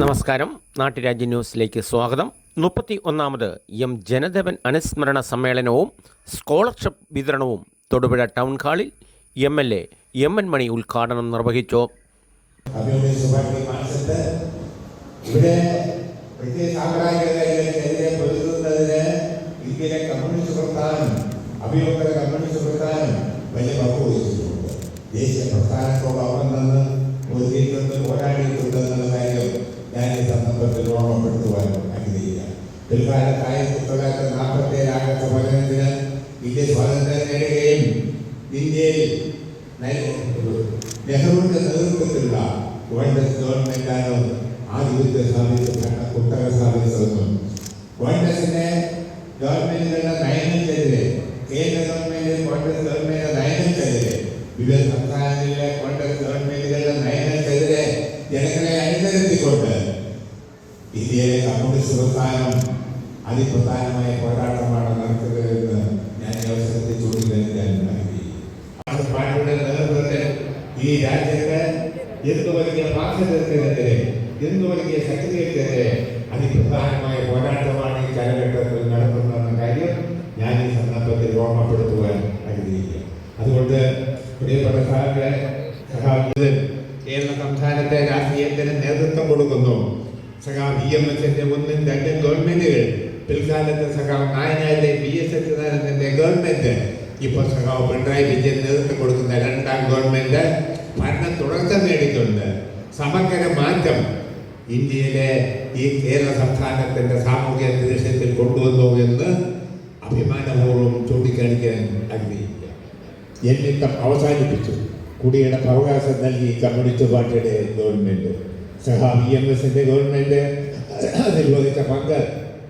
നമസ്കാരം. നാട്ടുരാജ്യ ന്യൂസിലേക്ക് സ്വാഗതം. മുപ്പത്തി ഒന്നാമത് എം ജനദേവൻ അനുസ്മരണ സമ്മേളനവും സ്കോളർഷിപ്പ് വിതരണവും തൊടുപുഴ ടൗൺ ഹാളിൽ M L A M N Mani ഉദ്ഘാടനം നിർവഹിച്ചു. ഇവിടെ ഇന്ത്യയിലെ വലിയ ദേശീയ കാര്യം ഞാൻ ഈ സന്ദർഭത്തിൽ ഓർമ്മപ്പെടുത്തുവാൻ ആഗ്രഹിക്കുക പിൽക്കാലത്ത് ആയിരത്തി തൊള്ളായിരത്തി നാൽപ്പത്തി ഏഴ് ആഗസ്റ്റ് പതിനഞ്ചിന് ഇന്ത്യ സ്വാതന്ത്ര്യം നേടുകയും ഇന്ത്യയിൽ നെഹ്റുവിന്റെ നേതൃത്വത്തിലുള്ള കോൺഗ്രസ് ഗവൺമെന്റാണ് ആധിപത്യം സ്ഥാപിച്ച ഭരണ കുത്തക സ്ഥാപിച്ചതെന്നും കോൺഗ്രസിന്റെ ഗവൺമെന്റുകളുടെ നയങ്ങൾക്കെതിരെ കേന്ദ്ര ഗവൺമെന്റ് കോൺഗ്രസ് ഗവൺമെന്റിന്റെ നയങ്ങൾക്കെതിരെ വിവിധ ഇന്ത്യയിലെ കമ്മ്യൂണിസ്റ്റ് പ്രസ്ഥാനം അതിപ്രധാനമായ പോരാട്ടമാണ് നടത്തുന്നതെന്ന് ഞാൻ ഈ അവസരത്തിൽ നേതൃത്വത്തിൽ ഈ രാജ്യത്ത് എന്ത് വലിയ ബാധ്യതക്കെതിരെ എന്ത് വലിയ ശക്തികൾക്കെതിരെ അതിപ്രധാനമായ പോരാട്ടമാണ് ഈ കാലഘട്ടത്തിൽ നടത്തുന്നതെന്ന കാര്യം ഞാൻ ഈ സന്ദർഭത്തിൽ ഓർമ്മപ്പെടുത്തുവാൻ ആഗ്രഹിക്കുക അതുകൊണ്ട് പ്രിയപ്പെട്ട സഹകളെ സഹാബികൾ കേരള സംസ്ഥാനത്തെ രാഷ്ട്രീയത്തിന് നേതൃത്വം കൊടുക്കുന്നു. സഖാ വി എം എസിന്റെ ഒന്നും രണ്ടും ഗവൺമെന്റുകൾ പിൽക്കാലത്ത് സഖാവ് നായനാരുടെ ബി എസ് സച്ചിദാനന്ദന്റെ ഗവൺമെന്റ് ഇപ്പൊ സഖാവ് പിണറായി വിജയൻ നേതൃത്വം കൊടുക്കുന്ന രണ്ടാം ഗവൺമെന്റ് ഭരണ തുടർച്ച നേടിയിട്ടുണ്ട്. സമഗ്ര മാറ്റം ഇന്ത്യയിലെ ഈ കേരള സംസ്ഥാനത്തിന്റെ സാമൂഹ്യ അന്തരീക്ഷത്തിൽ കൊണ്ടുവന്നു എന്ന് അഭിമാനപൂർവം ചൂണ്ടിക്കാണിക്കാൻ ആഗ്രഹിക്കുക. എന്നിട്ട് അവസാനിപ്പിച്ചു കുടിയുടെ അവകാശം നൽകി കമ്മ്യൂണിസ്റ്റ് പാർട്ടിയുടെ ഗവൺമെന്റ്. സഹാ ബി എം എസിന്റെ ഗവൺമെന്റ് നിർവഹിച്ച പങ്ക്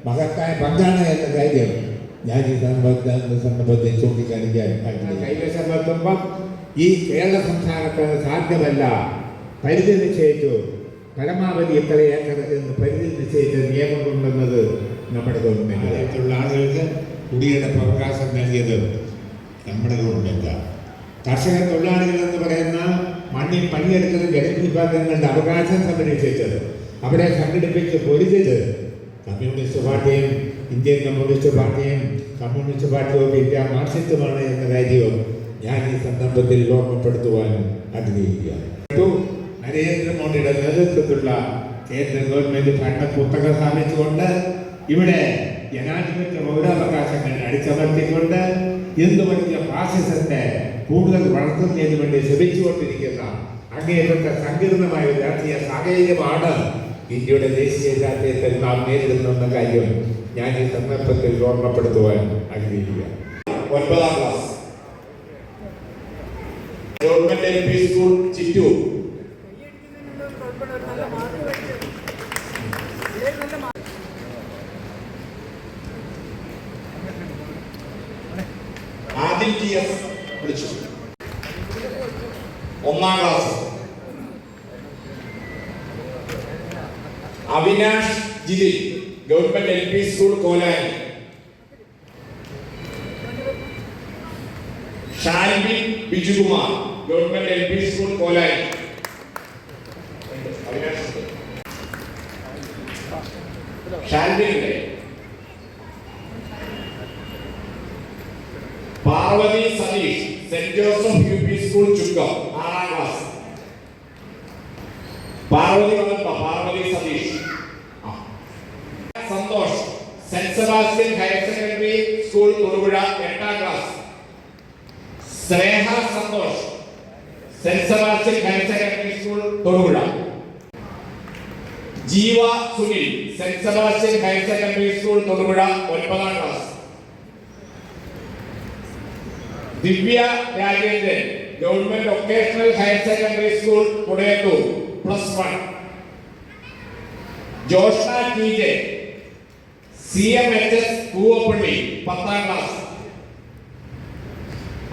മഹത്തായ പങ്കാണ് എന്ന കാര്യം ഞാൻ ഈ സന്ദർഭ- സന്ദർഭത്തിൽ ചൂണ്ടിക്കാണിക്കാൻ. കൈവശം വെക്കുമ്പം ഈ കേരള സംസ്ഥാനത്ത് സാധ്യമല്ല പരിധി നിശ്ചയിച്ചു പരമാവധി എത്ര ഏക്കർ എന്ന് പരിധി നിശ്ചയിച്ച നിയമം കൊണ്ടുവന്നത് നമ്മുടെ ഗവൺമെന്റ് ആളുകൾക്ക് കുടിയുടെ അവകാശം നൽകിയത് നമ്മുടെ ഗവൺമെന്റാണ് കർഷക തൊഴിലാളികൾ എന്ന് പറയുന്ന മണ്ണിൽ പണിയെടുക്കുന്ന ജനവിഭാഗങ്ങളുടെ അവകാശം സംരക്ഷിച്ചത്. അവരെ സംഘടിപ്പിച്ച് പൊരുതിയത് കമ്മ്യൂണിസ്റ്റ് പാർട്ടിയും ഇന്ത്യൻ കമ്മ്യൂണിസ്റ്റ് പാർട്ടിയും കമ്മ്യൂണിസ്റ്റ് പാർട്ടി ഇന്ത്യ മാർക്സിസമാണ് എന്ന കാര്യവും ഞാൻ ഈ സന്ദർഭത്തിൽ ഓർമ്മപ്പെടുത്തുവാൻ ആഗ്രഹിക്കുകയാണ്. നരേന്ദ്രമോദിയുടെ നേതൃത്വത്തിലുള്ള കേന്ദ്ര ഗവൺമെന്റ് ഭരണ പുസ്തകം സ്ഥാപിച്ചുകൊണ്ട് ഇവിടെ ജനാധിപത്യ പൗരാവകാശങ്ങൾ അടിച്ചമർത്തിക്കൊണ്ട് എന്ത് വലിയ ഫാസിസത്തെ കൂടുതൽ വളർത്തുന്നതിന് വേണ്ടി ശ്രമിച്ചുകൊണ്ടിരിക്കുന്ന അങ്ങേയറ്റത്തെ സങ്കീർണമായ ഒരു രാഷ്ട്രീയ സാഹചര്യമാണ് ഇന്ത്യയുടെ ദേശീയ രാഷ്ട്രീയത്തിൽ നാം നേരിടുന്ന കാര്യം ഞാൻ ഈ സന്ദർഭത്തിൽ ഓർമ്മപ്പെടുത്തുവാൻ ആഗ്രഹിക്കുക ഒൻപതാം class. Government L P school Chittu. Adil T S. വിളിച്ചു. ഒന്നാം class. Avinash Jili government L P school Kolani Shanbin Bijukumar government L P school Kolayi ഷാൻബിന്റെ Parvathi Satheesh saint Joseph U P school Chukkam ആറാം class. Parvathi വന്നപ്പ Parvathi Satheesh. Santhosh saint Sebastian higher secondary school Thodupuzha എട്ടാം class. Sneha Santhosh saint Sebastian higher secondary school Thodupuzha. Jeeva Sunil saint Sebastian higher secondary school Thodupuzha ഒൻപതാം class. Divya Rajendran government vocational higher secondary school Kudayathoor plus one. Joshna T J C M H S Poovappally പത്താം class.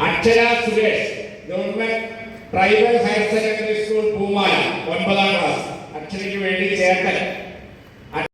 Akshara Suresh government tribal higher secondary school Poomala ഒൻപതാം class. അക്ഷരയ്ക്ക് വേണ്ടി ചേർക്കൽ